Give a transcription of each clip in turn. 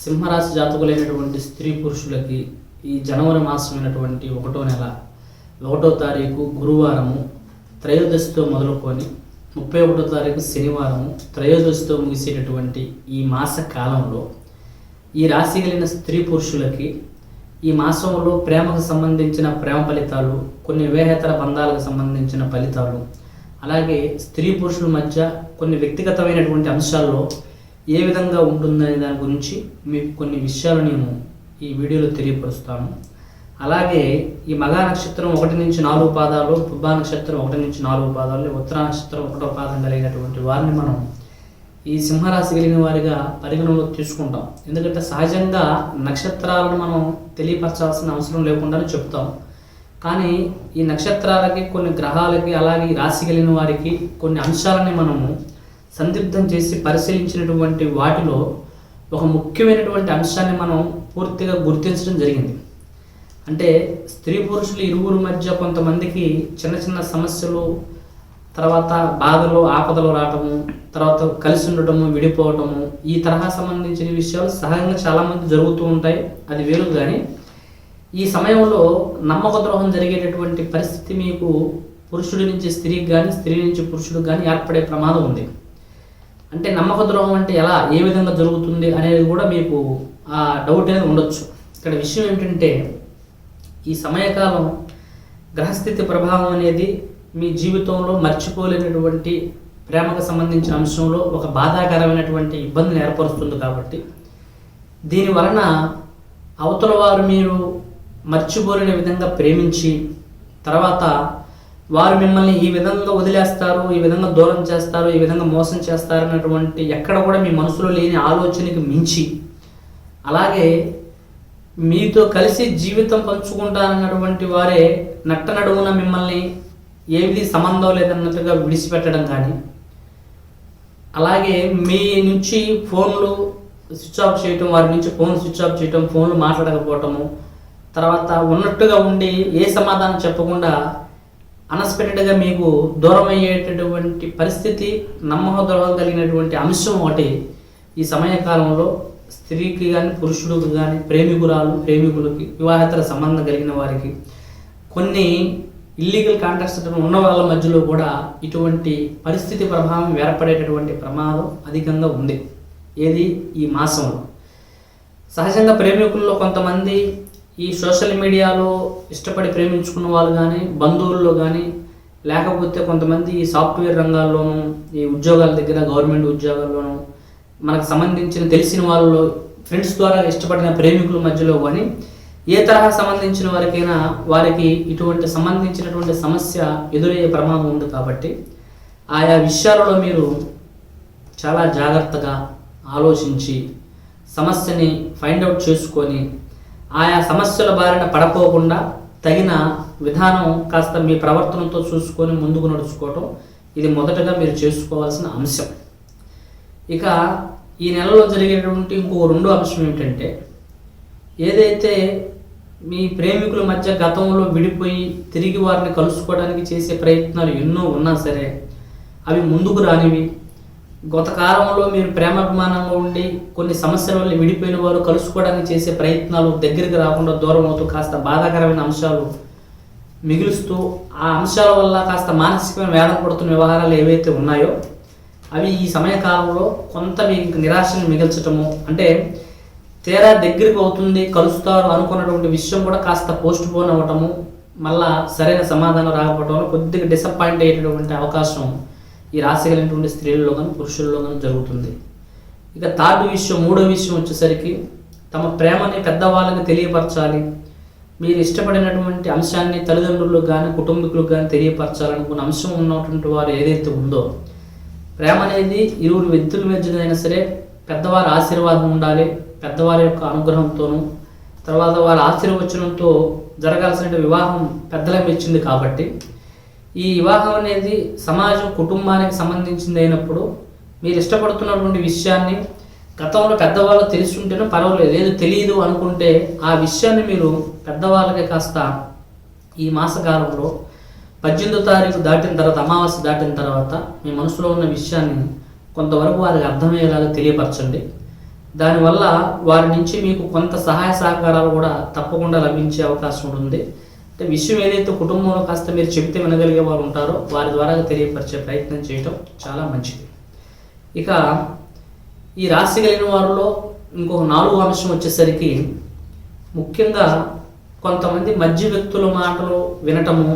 సింహరాశి జాతకులైనటువంటి స్త్రీ పురుషులకి ఈ జనవరి మాసమైనటువంటి ఒకటో నెల ఒకటో తారీఖు గురువారము త్రయోదశితో మొదలుకొని ముప్పై ఒకటో తారీఖు శనివారము త్రయోదశితో ముగిసేటటువంటి ఈ మాస కాలంలో ఈ రాశి కలిగిన స్త్రీ పురుషులకి ఈ మాసంలో ప్రేమకు సంబంధించిన ప్రేమ ఫలితాలు కొన్ని వివేహేతర బంధాలకు సంబంధించిన ఫలితాలు అలాగే స్త్రీ పురుషుల మధ్య కొన్ని వ్యక్తిగతమైనటువంటి అంశాల్లో ఏ విధంగా ఉంటుందనే దాని గురించి మీకు కొన్ని విషయాలు నేను ఈ వీడియోలో తెలియపరుస్తాను. అలాగే ఈ మగా నక్షత్రం ఒకటి నుంచి నాలుగు పాదాలు పుబ్బా నక్షత్రం ఒకటి నుంచి నాలుగు పాదాలు ఉత్తర నక్షత్రం ఒకటో పాదం కలిగినటువంటి వారిని మనం ఈ సింహరాశి కలిగిన వారిగా పరిగణలో తీసుకుంటాం. ఎందుకంటే సహజంగా నక్షత్రాలను మనం తెలియపరచాల్సిన అవసరం లేకుండానే చెప్తాం. కానీ ఈ నక్షత్రాలకి కొన్ని గ్రహాలకి అలాగే రాశి కలిగిన వారికి కొన్ని అంశాలని మనము సందిగ్ధం చేసి పరిశీలించినటువంటి వాటిలో ఒక ముఖ్యమైనటువంటి అంశాన్ని మనం పూర్తిగా గుర్తించడం జరిగింది. అంటే స్త్రీ పురుషులు ఇరువురు మధ్య కొంతమందికి చిన్న చిన్న సమస్యలు తర్వాత బాధలు ఆపదలు రావటము తర్వాత కలిసి ఉండటము విడిపోవటము ఈ తరహా సంబంధించిన విషయాలు సహజంగా చాలామంది జరుగుతూ ఉంటాయి. అది వేరు కానీ ఈ సమయంలో నమ్మక ద్రోహం జరిగేటటువంటి పరిస్థితి మీకు పురుషుడి నుంచి స్త్రీకి కానీ స్త్రీ నుంచి పురుషుడికి కానీ ఏర్పడే ప్రమాదం ఉంది. అంటే నమ్మక ద్రోహం అంటే ఎలా ఏ విధంగా జరుగుతుంది అనేది కూడా మీకు ఆ డౌట్ అనేది ఉండొచ్చు. ఇక్కడ విషయం ఏంటంటే ఈ సమయకాలం గ్రహస్థితి ప్రభావం అనేది మీ జీవితంలో మర్చిపోలేనటువంటి ప్రేమకు సంబంధించిన అంశంలో ఒక బాధాకరమైనటువంటి ఇబ్బందిని ఏర్పరుస్తుంది కాబట్టి. దీని వలన అవతల వారు మీరు మర్చిపోలేని విధంగా ప్రేమించి తర్వాత వారు మిమ్మల్ని ఈ విధంగా వదిలేస్తారు ఈ విధంగా దూరం చేస్తారు ఈ విధంగా మోసం చేస్తారు అన్నటువంటి ఎక్కడ కూడా మీ మనసులో లేని ఆలోచనకి మించి. అలాగే మీతో కలిసి జీవితం పంచుకుంటారన్నటువంటి వారే నట్ట నడువున మిమ్మల్ని ఏది సంబంధం లేదన్నట్టుగా విడిచిపెట్టడం కానీ అలాగే మీ నుంచి ఫోన్లు స్విచ్ ఆఫ్ చేయటం వారి నుంచి ఫోన్ స్విచ్ ఆఫ్ చేయటం ఫోన్లు మాట్లాడకపోవటము తర్వాత ఉన్నట్టుగా ఉండి ఏ సమాధానం చెప్పకుండా అన్ఎక్స్పెక్టెడ్గా మీకు దూరం అయ్యేటటువంటి పరిస్థితి నమ్మక ద్రోహం కలిగినటువంటి అంశం ఒకటి ఈ సమయకాలంలో స్త్రీకి కానీ పురుషుడికి కానీ ప్రేమికురాలు ప్రేమికులకి వివాహేతర సంబంధం కలిగిన వారికి కొన్ని ఇల్లీగల్ కాంట్రాక్ట్స్ ఉన్న వాళ్ళ మధ్యలో కూడా ఇటువంటి పరిస్థితి ప్రభావం ఏర్పడేటటువంటి ప్రమాదం అధికంగా ఉంది. ఏది? ఈ మాసంలో. సహజంగా ప్రేమికుల్లో కొంతమంది ఈ సోషల్ మీడియాలో ఇష్టపడి ప్రేమించుకున్న వాళ్ళు కానీ బంధువుల్లో కానీ లేకపోతే కొంతమంది ఈ సాఫ్ట్వేర్ రంగాల్లోనూ ఈ ఉద్యోగాల దగ్గర గవర్నమెంట్ ఉద్యోగాల్లోనూ మనకు సంబంధించిన తెలిసిన వాళ్ళు ఫ్రెండ్స్ ద్వారా ఇష్టపడిన ప్రేమికుల మధ్యలో కానీ ఏ తరహా సంబంధించిన వారికైనా వారికి ఇటువంటి సంబంధించినటువంటి సమస్య ఎదురయ్యే ప్రమాదం ఉంది కాబట్టి ఆయా విషయాలలో మీరు చాలా జాగ్రత్తగా ఆలోచించి సమస్యని ఫైండ్ అవుట్ చేసుకొని ఆయా సమస్యల బారిన పడపోకుండా తగిన విధానం కాస్త మీ ప్రవర్తనతో చూసుకొని ముందుకు నడుచుకోవటం ఇది మొదటగా మీరు చేసుకోవాల్సిన అంశం. ఇక ఈ నెలలో జరిగేటువంటి ఇంకో రెండో అంశం ఏమిటంటే ఏదైతే మీ ప్రేమికుల మధ్య గతంలో విడిపోయి తిరిగి వారిని కలుసుకోవడానికి చేసే ప్రయత్నాలు ఎన్నో ఉన్నా సరే అవి ముందుకు రానివి. గత కాలంలో మీరు ప్రేమాభిమానంగా ఉండి కొన్ని సమస్యల వల్ల విడిపోయిన వారు కలుసుకోవడానికి చేసే ప్రయత్నాలు దగ్గరికి రాకుండా దూరం అవుతూ కాస్త బాధాకరమైన అంశాలు మిగులుస్తూ ఆ అంశాల వల్ల కాస్త మానసికమైన వేదన పడుతున్న వ్యవహారాలు ఏవైతే ఉన్నాయో అవి ఈ సమయకాలంలో కొంత మీకు నిరాశను మిగల్చటము. అంటే తీరా దగ్గరికి అవుతుంది కలుస్తారు అనుకున్నటువంటి విషయం కూడా కాస్త పోస్ట్ పోన్ అవ్వటము మళ్ళా సరైన సమాధానం రాకపోవటం కొద్దిగా డిసప్పాయింట్ అయ్యేటటువంటి అవకాశం ఈ రాశి కలిగినటువంటి స్త్రీలలో కానీ పురుషుల్లో కానీ జరుగుతుంది. ఇక థర్డ్ విషయం మూడో విషయం వచ్చేసరికి తమ ప్రేమని పెద్దవాళ్ళకి తెలియపరచాలి. మీరు ఇష్టపడినటువంటి అంశాన్ని తల్లిదండ్రులకు కానీ కుటుంబీకులకు కానీ తెలియపరచాలనుకున్న అంశం ఉన్నటువంటి వారు ఏదైతే ఉందో ప్రేమ అనేది ఇరువురు వ్యక్తుల మధ్యనైనా సరే పెద్దవారి ఆశీర్వాదం ఉండాలి. పెద్దవారి యొక్క అనుగ్రహంతోనూ తర్వాత వారి ఆశీర్వచనంతో జరగాల్సిన వివాహం పెద్దలకు ఇచ్చింది కాబట్టి ఈ వివాహం అనేది సమాజం కుటుంబానికి సంబంధించింది అయినప్పుడు మీరు ఇష్టపడుతున్నటువంటి విషయాన్ని గతంలో పెద్దవాళ్ళు తెలిసి ఉంటేనే పర్వాలేదు లేదు తెలియదు అనుకుంటే ఆ విషయాన్ని మీరు పెద్దవాళ్ళకి కాస్త ఈ మాసకాలంలో పద్దెనిమిదో తారీఖు దాటిన తర్వాత అమావాస్య దాటిన తర్వాత మీ మనసులో ఉన్న విషయాన్ని కొంతవరకు వారికి అర్థమయ్యేలాగా తెలియపరచండి. దానివల్ల వారి నుంచి మీకు కొంత సహాయ సహకారాలు కూడా తప్పకుండా లభించే అవకాశం ఉంటుంది. అంటే విషయం ఏదైతే కుటుంబంలో కాస్త మీరు చెప్తే వినగలిగే వారు ఉంటారో వారి ద్వారా తెలియపరిచే ప్రయత్నం చేయటం చాలా మంచిది. ఇక ఈ రాశి కలిగిన వారిలో ఇంకొక నాలుగు అంశం వచ్చేసరికి ముఖ్యంగా కొంతమంది మధ్య వ్యక్తుల మాటలు వినటము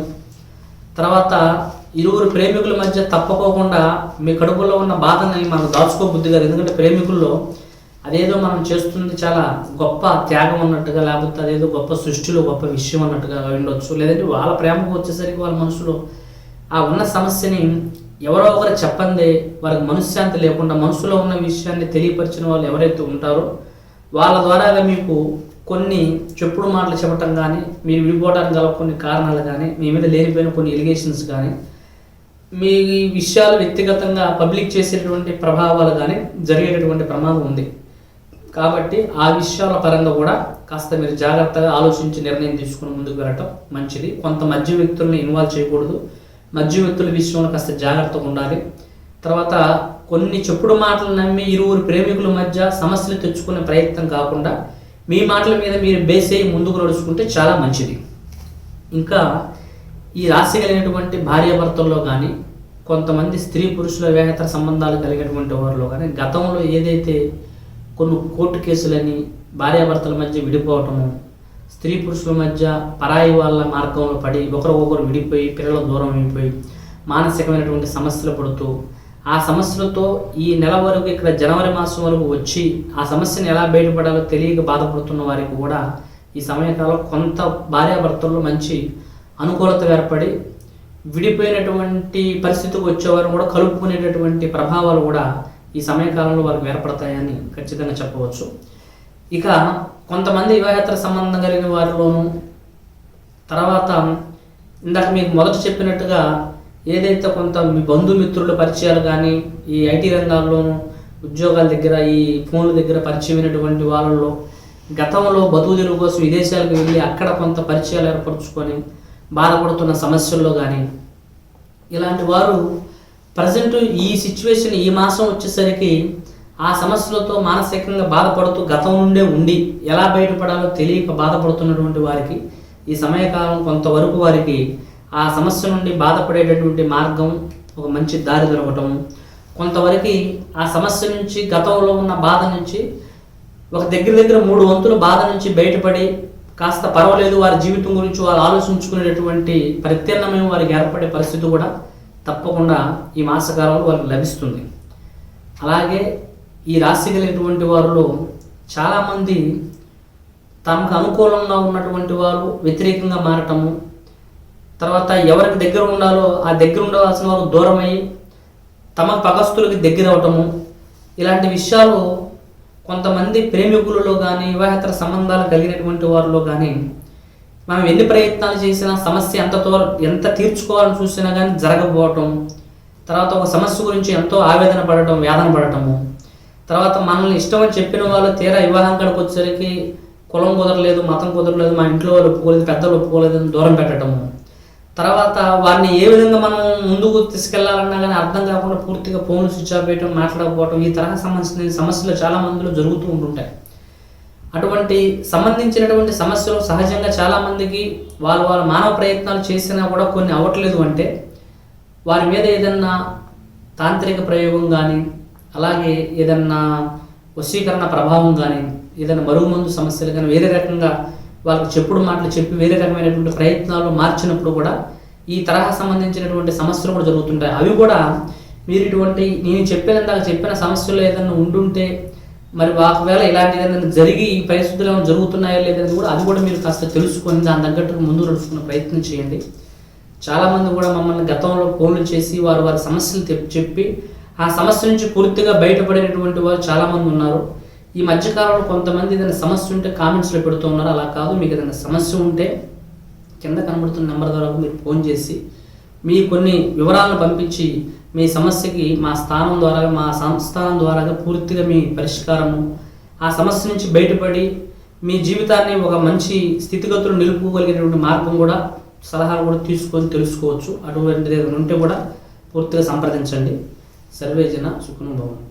తర్వాత ఇరువురు ప్రేమికుల మధ్య తప్పకోకుండా మీ కడుపులో ఉన్న బాధని మనం దాచుకోబుద్ది కాదు. ఎందుకంటే ప్రేమికుల్లో అదేదో మనం చేస్తుంది చాలా గొప్ప త్యాగం అన్నట్టుగా లేకపోతే అదేదో గొప్ప సృష్టిలో గొప్ప విషయం అన్నట్టుగా ఉండొచ్చు. లేదంటే వాళ్ళ ప్రేమకు వచ్చేసరికి వాళ్ళ మనసులో ఆ ఉన్న సమస్యని ఎవరో ఒకరు చెప్పందే వారికి మనశ్శాంతి లేకుండా మనసులో ఉన్న విషయాన్ని తెలియపరిచిన వాళ్ళు ఎవరైతే ఉంటారో వాళ్ళ ద్వారా మీకు కొన్ని చెప్పుడు మాటలు చెప్పటం కానీ మీరు విడిపోవడానికి గల కొన్ని కారణాలు కానీ మీ మీద లేనిపోయిన కొన్ని ఎలిగేషన్స్ కానీ మీ విషయాలు వ్యక్తిగతంగా పబ్లిక్ చేసేటువంటి ప్రభావాలు కానీ జరిగేటటువంటి ప్రమాదం ఉంది. కాబట్టి ఆ విషయాల పరంగా కూడా కాస్త మీరు జాగ్రత్తగా ఆలోచించి నిర్ణయం తీసుకుని ముందుకు వెళ్ళటం మంచిది. కొంత మధ్య వ్యక్తుల్ని ఇన్వాల్వ్ చేయకూడదు. మధ్య వ్యక్తుల విషయంలో కాస్త జాగ్రత్తగా ఉండాలి. తర్వాత కొన్ని చెప్పుడు మాటలు నమ్మి ఇరువురు ప్రేమికుల మధ్య సమస్యలు తెచ్చుకునే ప్రయత్నం కాకుండా మీ మాటల మీద మీరు బేస్ అయ్యి ముందుకు నడుచుకుంటే చాలా మంచిది. ఇంకా ఈ రాశి కలిగినటువంటి భార్యాభర్తల్లో కానీ కొంతమంది స్త్రీ పురుషుల వేహేతర సంబంధాలు కలిగినటువంటి వారిలో కానీ గతంలో ఏదైతే కొన్ని కోర్టు కేసులని భార్యాభర్తల మధ్య విడిపోవటము స్త్రీ పురుషుల మధ్య పరాయి వాళ్ళ మార్గంలో పడి ఒకరికొకరు విడిపోయి పిల్లల దూరం అయిపోయి మానసికమైనటువంటి సమస్యలు పడుతూ ఆ సమస్యలతో ఈ నెల వరకు ఇక్కడ జనవరి మాసం వరకు వచ్చి ఆ సమస్యను ఎలా బయటపడాలో తెలియక బాధపడుతున్న వారికి కూడా ఈ సమయకాలంలో కొంత భార్యాభర్తల్లో మంచి అనుకూలత ఏర్పడి విడిపోయినటువంటి పరిస్థితికి వచ్చేవారు కూడా కలుపుకునేటటువంటి ప్రభావాలు కూడా ఈ సమయకాలంలో వారికి ఏర్పడతాయని ఖచ్చితంగా చెప్పవచ్చు. ఇక కొంతమంది వివాహేతర సంబంధం కలిగిన వారిలోనూ తర్వాత ఇందాక మీకు మొదట చెప్పినట్టుగా ఏదైతే కొంత మీ బంధుమిత్రుల పరిచయాలు కానీ ఈ ఐటీ రంగాల్లోనూ ఉద్యోగాల దగ్గర ఈ ఫోన్ల దగ్గర పరిచయమైనటువంటి వాళ్ళలో గతంలో బతుకుదెరువు కోసం విదేశాలకు వెళ్ళి అక్కడ కొంత పరిచయాలు ఏర్పరచుకొని బాధపడుతున్న సమస్యల్లో కానీ ఇలాంటి వారు ప్రజెంట్ ఈ సిచ్యువేషన్ ఈ మాసం వచ్చేసరికి ఆ సమస్యలతో మానసికంగా బాధపడుతూ గతం నుండే ఉండి ఎలా బయటపడాలో తెలియక బాధపడుతున్నటువంటి వారికి ఈ సమయకాలం కొంతవరకు వారికి ఆ సమస్య నుండి బాధపడేటటువంటి మార్గం ఒక మంచి దారి దొరకటం కొంతవరకు ఆ సమస్య నుంచి గతంలో ఉన్న బాధ నుంచి ఒక దగ్గర దగ్గర మూడు వంతుల బాధ నుంచి బయటపడి కాస్త పర్వాలేదు వారి జీవితం గురించి వారు ఆలోచించుకునేటటువంటి ప్రత్యామ్నాయం వారికి ఏర్పడే పరిస్థితి కూడా తప్పకుండా ఈ మాసకాలంలో వారికి లభిస్తుంది. అలాగే ఈ రాశి కలిగినటువంటి వారిలో చాలామంది తమకు అనుకూలంగా ఉన్నటువంటి వారు వ్యతిరేకంగా మారటము తర్వాత ఎవరికి దగ్గర ఉండాలో ఆ దగ్గర ఉండవలసిన వారు దూరమై తమ పగస్తులకి దగ్గర అవటము ఇలాంటి విషయాలు కొంతమంది ప్రేమికులలో కానీ వివాహేతర సంబంధాలు కలిగినటువంటి వారిలో కానీ మనం ఎన్ని ప్రయత్నాలు చేసినా సమస్య ఎంత తో ఎంత తీర్చుకోవాలని చూసినా కానీ జరగకపోవటం తర్వాత ఒక సమస్య గురించి ఎంతో ఆవేదన పడటం వేదన పడటము. తర్వాత మనల్ని ఇష్టం అని చెప్పిన వాళ్ళు తీరా వివాహం కాడికి వచ్చేసరికి కులం కుదరలేదు మతం కుదరలేదు మా ఇంట్లో వాళ్ళు ఒప్పుకోలేదు పెద్దలు ఒప్పుకోలేదు అని దూరం పెట్టడము తర్వాత వారిని ఏ విధంగా మనం ముందుకు తీసుకెళ్ళాలన్నా కానీ అర్థం కాకుండా పూర్తిగా ఫోన్ స్విచ్ ఆఫ్ చేయడం మాట్లాడకపోవడం ఈ తరహా సంబంధించిన సమస్యలు చాలా మందిలో జరుగుతూ ఉంటుంటాయి. అటువంటి సంబంధించినటువంటి సమస్యలు సహజంగా చాలా మందికి వాళ్ళు వాళ్ళ మానవ ప్రయత్నాలు చేసినా కూడా కొన్ని అవ్వట్లేదు అంటే వారి మీద ఏదన్నా తాంత్రిక ప్రయోగం కానీ అలాగే ఏదన్నా వశీకరణ ప్రభావం కానీ ఏదైనా మరుగుమందు సమస్యలు కానీ వేరే రకంగా వాళ్ళకి చెప్పుడు మాటలు చెప్పి వేరే రకమైనటువంటి ప్రయత్నాలు మార్చినప్పుడు కూడా ఈ తరహా సంబంధించినటువంటి సమస్యలు కూడా జరుగుతుంటాయి. అవి కూడా మీరు ఇటువంటి నేను చెప్పిన ఇందాక చెప్పిన సమస్యలు ఏదైనా ఉండుంటే మరి ఒకవేళ ఇలాంటిది ఏదైనా జరిగి ఈ పరిస్థితులు ఏమైనా జరుగుతున్నాయో లేదని కూడా అది కూడా మీరు కాస్త తెలుసుకొని దాని తగ్గట్టుగా ముందు నడుచుకునే ప్రయత్నం చేయండి. చాలామంది కూడా మమ్మల్ని గతంలో ఫోన్లు చేసి వారు వారి సమస్యలు చెప్పి ఆ సమస్య నుంచి పూర్తిగా బయటపడినటువంటి వారు చాలామంది ఉన్నారు. ఈ మధ్యకాలంలో కొంతమంది ఏదైనా సమస్య ఉంటే కామెంట్స్లో పెడుతూ ఉన్నారు. అలా కాదు మీకు ఏదైనా సమస్య ఉంటే కింద కనబడుతున్న నెంబర్ ద్వారా మీరు ఫోన్ చేసి మీ కొన్ని వివరాలను పంపించి మీ సమస్యకి మా స్థానం ద్వారా మా సంస్థానం ద్వారా పూర్తిగా మీ పరిష్కారము. ఆ సమస్య నుంచి బయటపడి మీ జీవితాన్ని ఒక మంచి స్థితిగతులు నిలుపుకోగలిగినటువంటి మార్గం కూడా సలహాలు కూడా తీసుకొని తెలుసుకోవచ్చు. అటువంటిది ఏదైనా ఉంటే కూడా పూర్తిగా సంప్రదించండి. సర్వేజన సుఖం భవంతు.